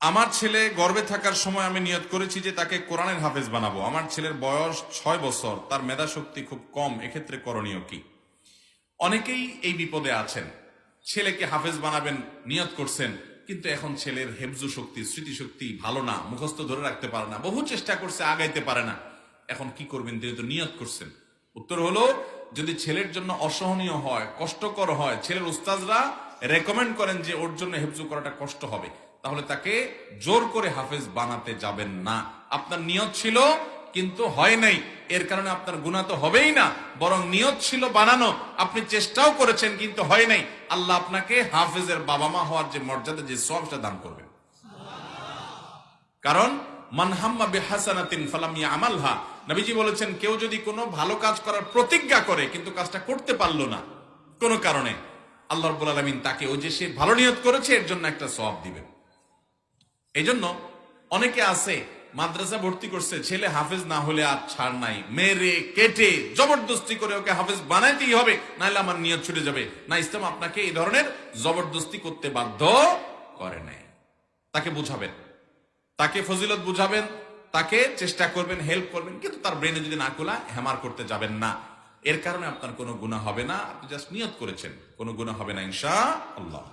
আমার ছেলে গর্বে থাকার সময় আমি নিয়ত করেছি যে তাকে কোরআনের হাফেজ বানাবো। আমার ছেলের বয়স ছয় বছর, তার মেধা শক্তি খুব কম, এক্ষেত্রে করণীয় কি? অনেকেই এই বিপদে আছেন। ছেলেকে হাফেজ বানাবেন, নিয়ত করছেন, কিন্তু এখন ছেলের হেফজু শক্তি, স্মৃতিশক্তি ভালো না, মুখস্থ ধরে রাখতে পারে না, বহু চেষ্টা করছে, আগাইতে পারে না। এখন কি করবেন? তিনি তো নিয়ত করছেন। উত্তর হলো, যদি ছেলের জন্য অসহনীয় হয়, কষ্টকর হয়, ছেলের উস্তাজরা রেকমেন্ড করেন যে ওর জন্য হেফজু করাটা কষ্ট হবে। তাহলে তাকে জোর করে হাফেজ বানাতে যাবেন না। আপনার নিয়ত ছিল, কিন্তু হয় নাই। এর কারণে আপনার গুণা তো হবেই না, বরং নিয়ত ছিল বানানো। আপনি চেষ্টাও করেছেন, কিন্তু হয় নাই। আল্লাহ আপনাকে হাফেজের বাবা মা হওয়ার যে মর্যাদা, যে সবটা দান করবেন। কারণ মানহাম্মা বেহাসানাতিন ফালাম আমালহা নবীজি বলেছেন, কেউ যদি কোনো ভালো কাজ করার প্রতিজ্ঞা করে, কিন্তু কাজটা করতে পারল না, কোনো কারণে, আল্লাহ রব্বুল আলমিন তাকে ওই যে সে ভালো নিয়ত করেছে, এর জন্য একটা সব দিবেন। এই জন্য অনেকে আছে, মাদ্রাসা ভর্তি করছে, ছেলে হাফেজ না হলে আর ছাড় নাই। মেরে, কেটে, জবরদস্তি করে ওকে হাফেজ বানাইতেই হবে নাহলে আমার নিয়ত ছুটে যাবে। না, ইসলাম আপনাকে এই ধরনের জবরদস্তি করতে বাধ্য করে নাই। তাকে বুঝাবেন। তাকে ফজিলত বুঝাবেন, তাকে চেষ্টা করবেন হেল্প করবেন, কিন্তু তার ব্রেনে যদি না খোলা হ্যামার করতে যাবেন না। এর কারণে আপনার কোনো গুণা হবে না, আপনি জাস্ট নিয়ত করেছেন, কোনো গুণা হবে না ইনশা আল্লাহ